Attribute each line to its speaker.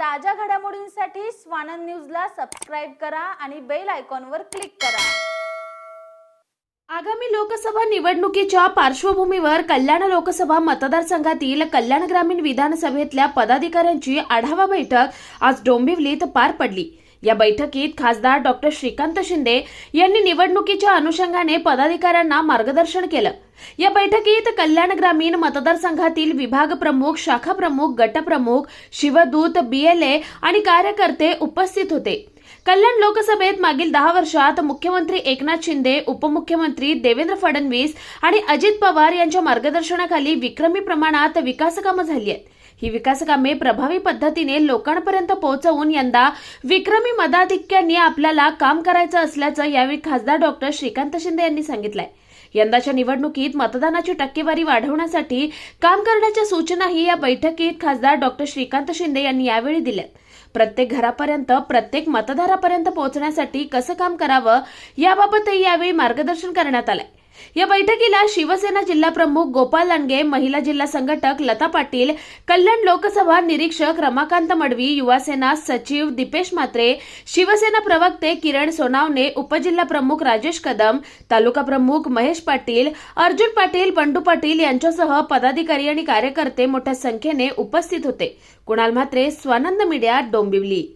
Speaker 1: ताज्या घडामोडींसाठी स्वानंद न्यूजला सबस्क्राईब करा आणि बेल आयकॉनवर क्लिक करा.
Speaker 2: आगामी लोकसभा निवडणुकीच्या पार्श्वभूमीवर कल्याण लोकसभा मतदारसंघातील कल्याण ग्रामीण विधानसभेतल्या पदाधिकाऱ्यांची आढावा बैठक आज डोंबिवलीत पार पडली. या बैठकीत खासदार डॉक्टर श्रीकांत शिंदे यांनी निवडणुकीच्या अनुषंगाने पदाधिकाऱ्यांना मार्गदर्शन केलं. या बैठकीत कल्याण ग्रामीण मतदारसंघातील विभाग प्रमुख शाखा प्रमुख गटप्रमुख शिवदूत बीएलए आणि कार्यकर्ते उपस्थित होते. कल्याण लोकसभेत मागील दहा वर्षात मुख्यमंत्री एकनाथ शिंदे उपमुख्यमंत्री देवेंद्र फडणवीस आणि अजित पवार यांच्या मार्गदर्शनाखाली विक्रमी प्रमाणात विकासकामं झाली आहेत. ही विकासकामे प्रभावी पद्धतीने लोकांपर्यंत पोहोचवून यंदा विक्रमी मताधिक्यांनी आपल्याला काम करायचं असल्याचं यावेळी खासदार डॉक्टर श्रीकांत शिंदे यांनी सांगितलंय. यंदाच्या निवडणुकीत मतदानाची टक्केवारी वाढवण्यासाठी काम करण्याच्या सूचनाही या बैठकीत खासदार डॉक्टर श्रीकांत शिंदे यांनी यावेळी दिल्यात. प्रत्येक घरापर्यंत प्रत्येक मतदारापर्यंत पोहोचण्यासाठी कसं काम करावं याबाबतही यावेळी मार्गदर्शन करण्यात आलंय. या बैठकीला शिवसेना जिल्हा प्रमुख गोपाल लांडगे महिला जिल्हा संघटक लता पाटील कल्याण लोकसभा निरीक्षक रमाकांत मडवी युवासेना सचिव दीपेश मात्रे शिवसेना प्रवक्ते किरण सोनावणे उपजिल्हा प्रमुख राजेश कदम तालुका प्रमुख महेश पाटील अर्जुन पाटील बंडू पाटील यांच्यासह पदाधिकारी आणि कार्यकर्ते मोठ्या संख्येने उपस्थित होते. कुणाल म्हात्रे स्वानंद मीडिया डोंबिवली.